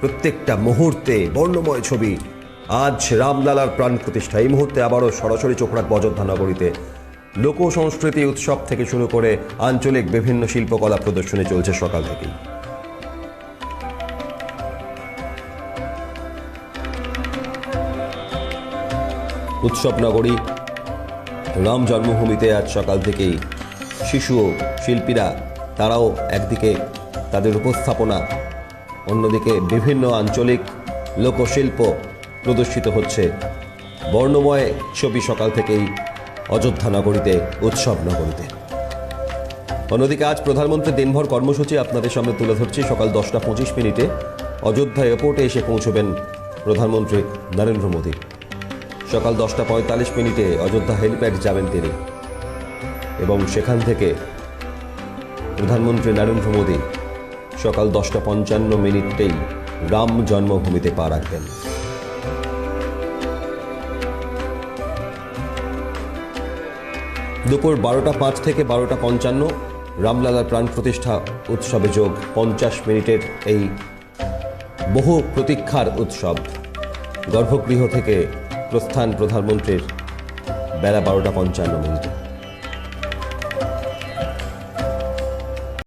প্রত্যেকটা মুহূর্তে বর্ণময় ছবি। আজ রামলালার প্রাণ প্রতিষ্ঠা। এই মুহূর্তে আবারও সরাসরি চোখ রাখব অযোধ্যা নগরীতে। লোক সংস্কৃতি উৎসব থেকে শুরু করে আঞ্চলিক বিভিন্ন শিল্পকলা প্রদর্শনী চলছে সকাল থেকেই। উৎসব নগরী, রাম জন্মভূমিতে আজ সকাল থেকেই শিশু শিল্পীরা, তারাও একদিকে তাদের উপস্থাপনা অন্যদিকে বিভিন্ন আঞ্চলিক লোকশিল্প প্রদর্শিত হচ্ছে। বর্ণময় ছবি সকাল থেকেই অযোধ্যা নগরীতে, উৎসব নগরীতে। অন্যদিকে আজ প্রধানমন্ত্রী দিনভর কর্মসূচি আপনাদের সামনে তুলে ধরছি। সকাল দশটা পঁচিশ মিনিটে অযোধ্যা এয়ারপোর্টে এসে পৌঁছবেন প্রধানমন্ত্রী নরেন্দ্র মোদী। সকাল দশটা পঁয়তাল্লিশ মিনিটে অযোধ্যা হেলিপ্যাড যাবেন তিনি। এবং সেখান থেকে প্রধানমন্ত্রী নরেন্দ্র মোদী সকাল দশটা পঞ্চান্ন মিনিটেই রাম জন্মভূমিতে পা রাখবেন। দুপুর বারোটা পাঁচ থেকে বারোটা পঞ্চান্ন, রামলালার প্রাণ প্রতিষ্ঠা উৎসবে যোগ পঞ্চাশ মিনিটের এই বহু প্রতীক্ষার উৎসব। গর্ভগৃহ থেকে প্রস্থান প্রধানমন্ত্রীর বেলা বারোটা পঞ্চান্ন মিনিটে।